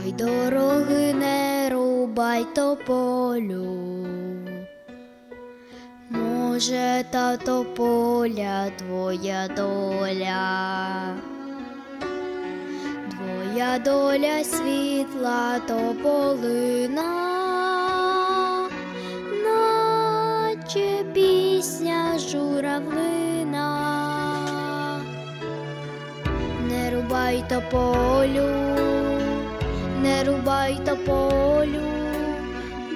Край дороги не рубай тополю. Може, та тополя твоя доля. Твоя доля світла тополина, наче пісня журавлина. Не рубай тополю, не рубай тополю,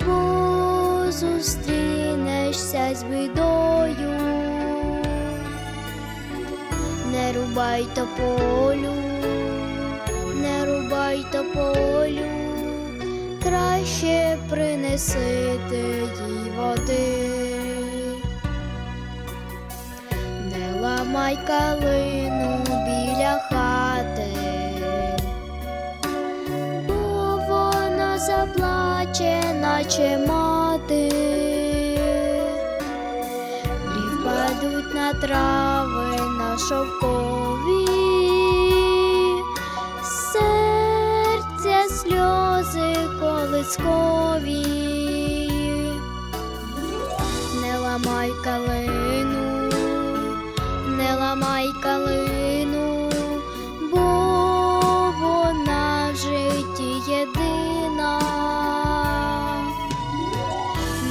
бо зустрінешся з бідою. Не рубай тополю, рубай тополю, краще принеси ти їй води. Не ламай калину біля хати, бо вона заплаче, наче мати, і впадуть на трави на шовкові, колискові. Не ламай калину, не ламай калину, бо вона житті єдина.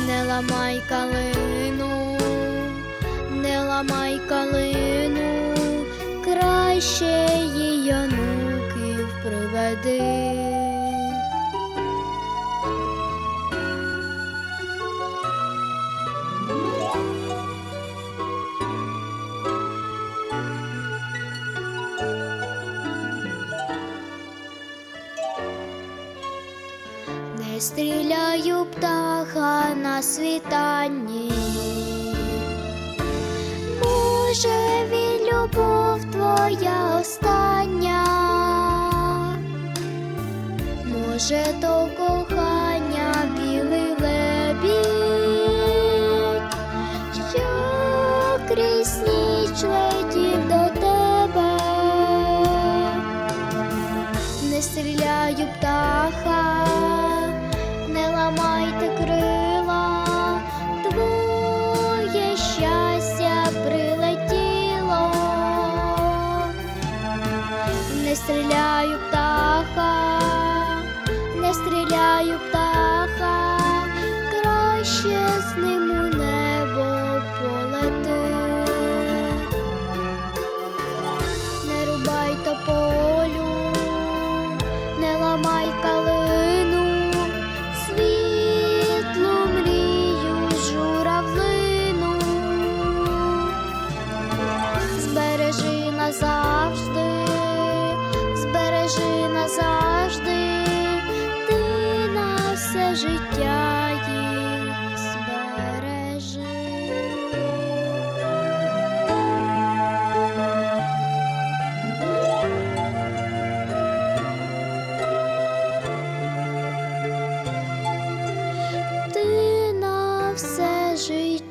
Не ламай калину, не ламай калину, краще її онуків приведи. Стріляю птаха на світанні. Боже, він любов твоя остання, може, то кохання білий лебідь, стріляю птаха, не стріляю птаха, краще життя їх збережи. ти на все життя.